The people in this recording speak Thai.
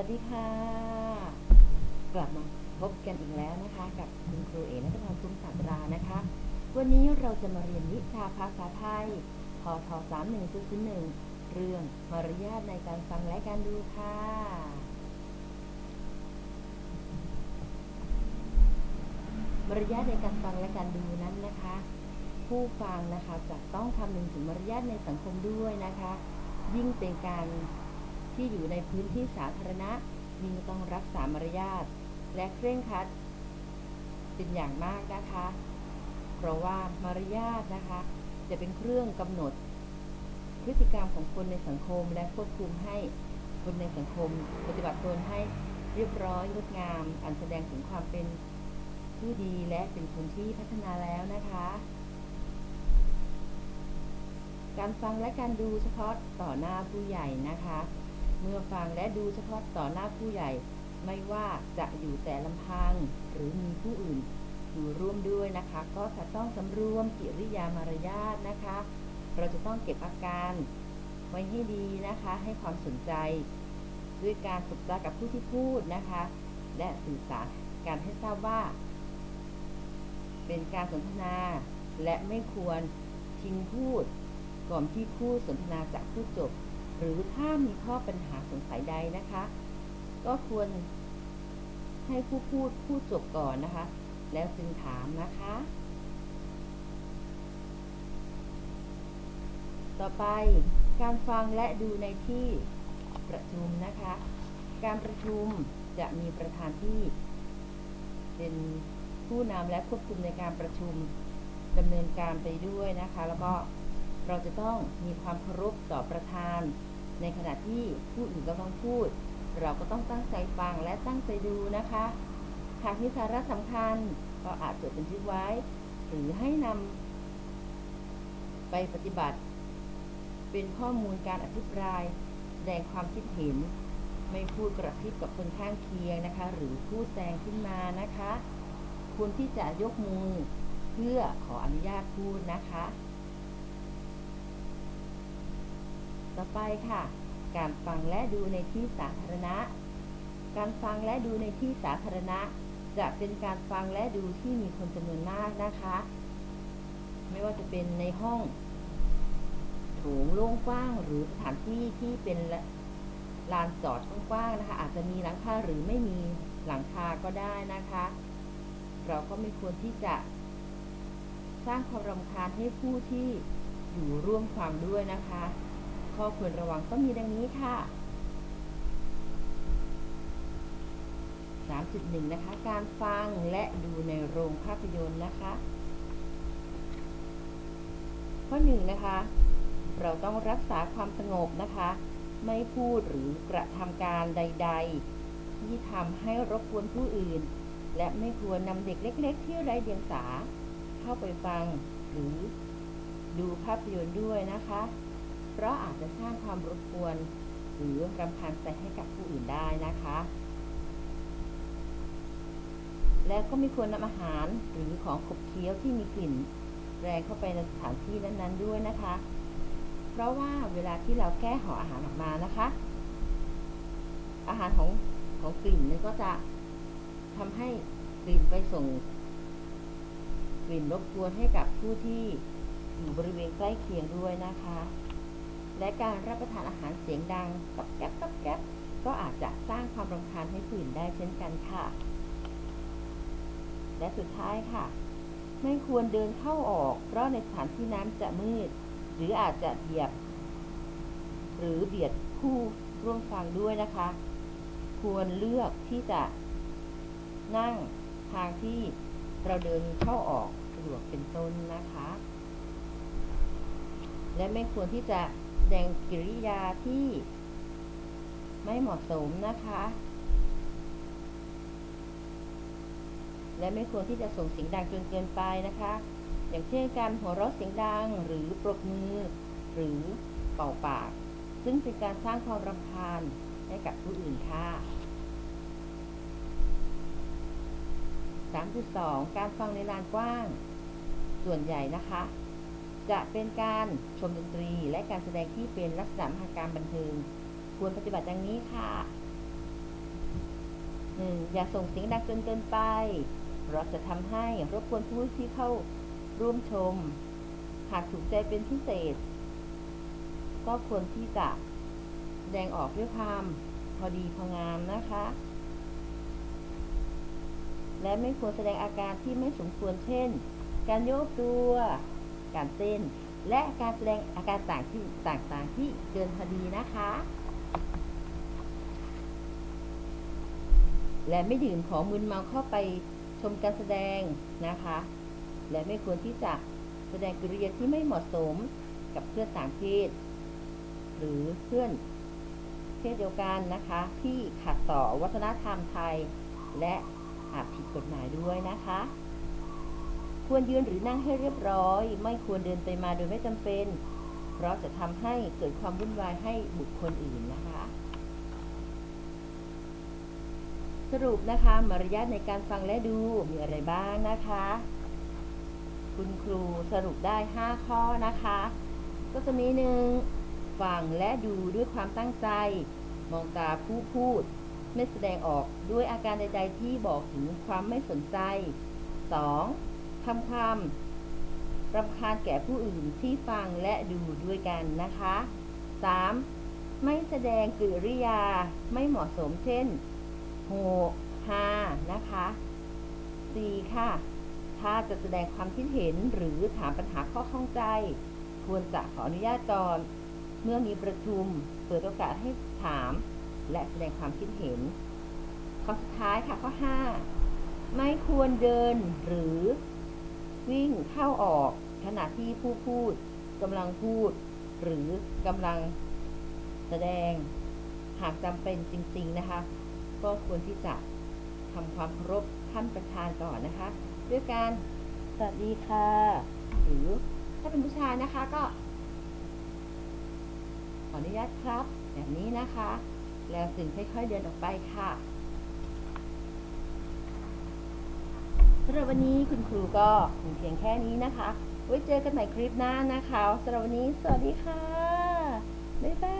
วัสดีค่ะ กลับมาพบกันอีกแล้วนะคะ กับคุณครูเอ๋นัทพรคุ้มสัตรานะคะ วันนี้เราจะมาเรียนวิชาภาษาไทยพท31.01 เรื่องมารยาทในการฟังและการดูค่ะ มารยาทในการฟังและการดูนั้นนะคะ ผู้ฟังนะคะจะต้องคำนึงถึงมารยาทในสังคมด้วยนะคะ ยิ่งเป็นการ ที่อยู่ในพื้นที่สาธารณะยิ่งต้องรักษามารยาทและเคร่งครัดเป็นอย่างมากนะคะ เพราะว่ามารยาทนะคะ จะเป็นเครื่องกำหนด พฤติกรรมของคนในสังคมและควบคุมให้คนในสังคม ปฏิบัติตนให้เรียบร้อยงดงามอันแสดงถึงความเป็นผู้ดีและเป็นคนที่พัฒนาแล้วนะคะ การฟังและการดูเฉพาะต่อหน้าผู้ใหญ่นะคะ เมื่อฟังและดูเฉพาะต่อหน้าผู้ใหญ่ ไม่ว่าจะอยู่แต่ลำพังหรือมีผู้อื่นอยู่ร่วมด้วยนะคะ ก็จะต้องสำรวมกิริยามารยาทนะคะ เราจะต้องเก็บอาการไว้ให้ดีนะคะ ให้ความสนใจ ด้วยการฝึกษากับผู้ที่พูดนะคะ และสื่อสารการให้ทราบว่า เป็นการสนทนาและไม่ควรทิ้งพูด ก่อนที่คู่สนทนาจะพูดจบ หรือถ้ามีข้อปัญหาสงสัยใดนะคะ ก็ควรให้ผู้พูดพูดจบก่อนนะคะ แล้วจึงถามนะคะ ต่อไปการฟังและดูในที่ประชุมนะคะ การประชุมจะมีประธานที่เป็นผู้นำและควบคุมในการประชุมดำเนินการไปด้วยนะคะ แล้วก็ เราจะต้องมีความเคารพต่อประธาน ในขณะที่ผู้อื่นก็ต้องพูด เราก็ต้องตั้งใจฟังและตั้งใจดูนะคะ หากมีสาระสำคัญก็อาจจดบันทึกไว้ หรือให้นำไปปฏิบัติ เป็นข้อมูลการอภิปรายแสดงความคิดเห็น ไม่พูดกระซิบกับคนข้างเคียงนะคะ หรือพูดแซงขึ้นมานะคะควรที่จะยกมือเพื่อขออนุญาตพูดนะคะ ต่อไปค่ะ การฟังและดูในที่สาธารณะ การฟังและดูในที่สาธารณะ จะเป็นการฟังและดูที่มีคนจำนวนมากนะคะ ไม่ว่าจะเป็นในห้องโถงโล่งกว้างหรือสถานที่ที่เป็นลานจอดกว้างๆนะคะ อาจจะมีหลังคาหรือไม่มีหลังคาก็ได้นะคะ เราก็ไม่ควรที่จะ สร้างความรำคาญให้ผู้ที่อยู่ร่วมฟังด้วยนะคะ ข้อควรระวังก็มีดังนี้ค่ะ 3.1 นะคะ การฟังและดูในโรงภาพยนตร์นะคะ ข้อ 1 นะคะ เราต้องรักษาความสงบนะคะ ไม่พูดหรือกระทำการใด ๆ ที่ทำให้รบกวนผู้อื่น และไม่ควรนำเด็กเล็ก ๆ ที่ไร้เดียงสา เข้าไปฟังหรือดูภาพยนตร์ด้วยนะคะ เพราะอาจจะสร้างความรบกวน หรือรำคาญใจให้กับผู้อื่นได้นะคะ และก็ไม่ควรนำอาหารหรือของขบเคี้ยวที่มีกลิ่น แรงเข้าไปในสถานที่นั้นๆด้วยนะคะ เพราะว่าเวลาที่เราแก้ห่ออาหารออกมานะคะ อาหารของของกลิ่นนี่ก็จะทำให้กลิ่นไปส่งกลิ่นรบกวนให้กับผู้ที่อยู่บริเวณใกล้เคียงด้วยนะคะ และการรับประทานอาหารเสียงดังกับแก๊บกับแก๊บก็อาจจะสร้างความรำคาญให้ผู้อื่นได้เช่นกันค่ะ และสุดท้ายค่ะ ไม่ควรเดินเข้าออก เพราะในสถานที่นั้นจะมืด หรืออาจจะเหยียบ หรือเบียดผู้ร่วมฟังด้วยนะคะ ควรเลือกที่จะ นั่งทางที่เราเดินเข้าออกสะดวกเป็นต้นนะคะ และไม่ควรที่จะ แสดงกิริยาที่ไม่เหมาะสมนะคะ และไม่ควรที่จะส่งเสียงดังจนเกินไปนะคะ อย่างเช่นการหัวเราะเสียงดังหรือปรบมือ หรือเป่าปาก ซึ่งเป็นการสร้างความรำคาญให้กับผู้อื่นค่ะ 3.2 การฟังในลานกว้าง ส่วนใหญ่นะคะ จะเป็นการชมดนตรีและการแสดงที่เป็นลักษณะมหกรรมบันเทิง ควรปฏิบัติดังนี้ค่ะหนึ่งอย่าส่งเสียงดังจนเกินไป เราจะทำให้รบกวนผู้ที่เข้าร่วมชม หากถูกใจเป็นพิเศษ ก็ควรที่จะแสดงออกด้วยความพอดีพองามนะคะ และไม่ควรแสดงอาการที่ไม่สมควรเช่น การโยกตัว การเต้น และการแสดงอาการต่างที่ต่างๆที่เกินพอดีนะคะ และไม่ดื่มของมึนเมาเข้าไปชมการแสดงนะคะ และไม่ควรที่จะแสดงกิริยาที่ไม่เหมาะสมกับเพื่อนต่างเพศ หรือเพื่อนเพศเดียวกันนะคะ ที่ขัดต่อวัฒนธรรมไทย และอาจผิดกฎหมายด้วยนะคะ ควรยืนหรือนั่งให้เรียบร้อย ไม่ควรเดินไปมาโดยไม่จำเป็น เพราะจะทำให้เกิดความวุ่นวายให้บุคคลอื่นนะคะ สรุปนะคะ มารยาทในการฟังและดูมีอะไรบ้างนะคะ คุณครูสรุปได้ 5 ข้อนะคะ ก็จะมีหนึ่งฟังและดูด้วยความตั้งใจ มองตาผู้พูด ไม่แสดงออกด้วยอาการใด ๆ ที่บอกถึงความไม่สนใจ 2. ทำความรำคาญแก่ผู้อื่นที่ฟังและดูด้วยกันนะคะ 3. ไม่แสดงกริยาไม่เหมาะสมเช่นโหฮานะคะ 4. ค่ะ ถ้าจะแสดงความคิดเห็นหรือถามปัญหาข้อข้องใจ ควรจะขออนุญาตก่อน เมื่อมีประชุมเปิดโอกาสให้ถาม และแสดงความคิดเห็น ข้อสุดท้ายค่ะข้อ 5 ไม่ควรเดินหรือ วิ่งเข้าออกขณะที่ผู้พูดกำลังพูด หรือกำลังแสดงหากจำเป็นจริง ๆนะคะ ก็ควรที่จะทำความเคารพท่านประธานก่อนนะคะ ด้วยการสวัสดีค่ะ หรือถ้าเป็นผู้ชายนะคะก็ ขออนุญาตครับ แบบนี้นะคะ แล้วถึงค่อยๆเดินออกไปค่ะ สำหรับวันนี้คุณครูก็มีเพียงแค่นี้นะคะ ไว้เจอกันใหม่คลิปหน้านะคะสำหรับวันนี้ สวัสดีค่ะ บ๊ายบาย